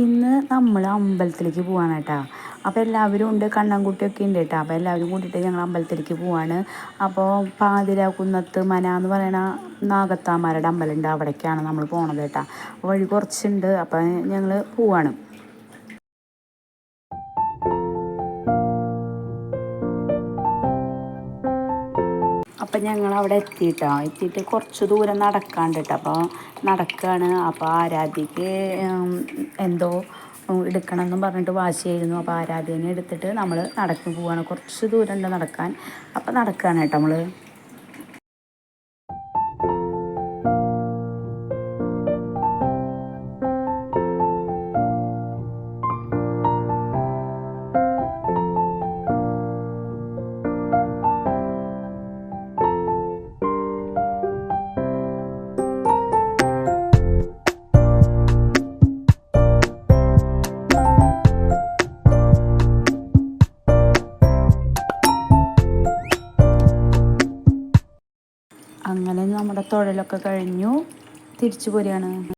ഇന്ന് നമ്മൾ അമ്പലത്തിലേക്ക് പോവാണ് കേട്ടോ. അപ്പോൾ എല്ലാവരും ഉണ്ട് കണ്ണൻകുട്ടിയൊക്കെ ഉണ്ട് കേട്ടോ. അപ്പോൾ എല്ലാവരും കൂട്ടിയിട്ട് ഞങ്ങൾ അമ്പലത്തിലേക്ക് പോവാണ്. അപ്പോൾ പാതിര കുന്നത്ത് മന എന്ന് പറയണ നാഗത്താമാരുടെ അമ്പലമുണ്ട് അവിടേക്കാണ് നമ്മൾ പോണത് കേട്ടോ. വഴി കുറച്ചുണ്ട് അപ്പോൾ ഞങ്ങൾ പോവാണ്. അപ്പം ഞങ്ങൾ അവിടെ എത്തിയിട്ടോ എത്തിയിട്ട് കുറച്ച് ദൂരം നടക്കാണ്ട് കേട്ടോ അപ്പോൾ നടക്കുകയാണ് അപ്പോൾ ആരാധ്യക്ക് എന്തോ എടുക്കണം എന്നും പറഞ്ഞിട്ട് വാശിയായിരുന്നു. അപ്പോൾ ആരാധ്യനെ എടുത്തിട്ട് നമ്മൾ നടക്കും പോവുകയാണ് കുറച്ച് ദൂരം ഉണ്ട് നടക്കാൻ. അപ്പോൾ നടക്കുകയാണ് കേട്ടോ നമ്മൾ അങ്ങനെ നമ്മുടെ തൊഴിലൊക്കെ കഴിഞ്ഞു. തിരിച്ചു പോരുകയാണ്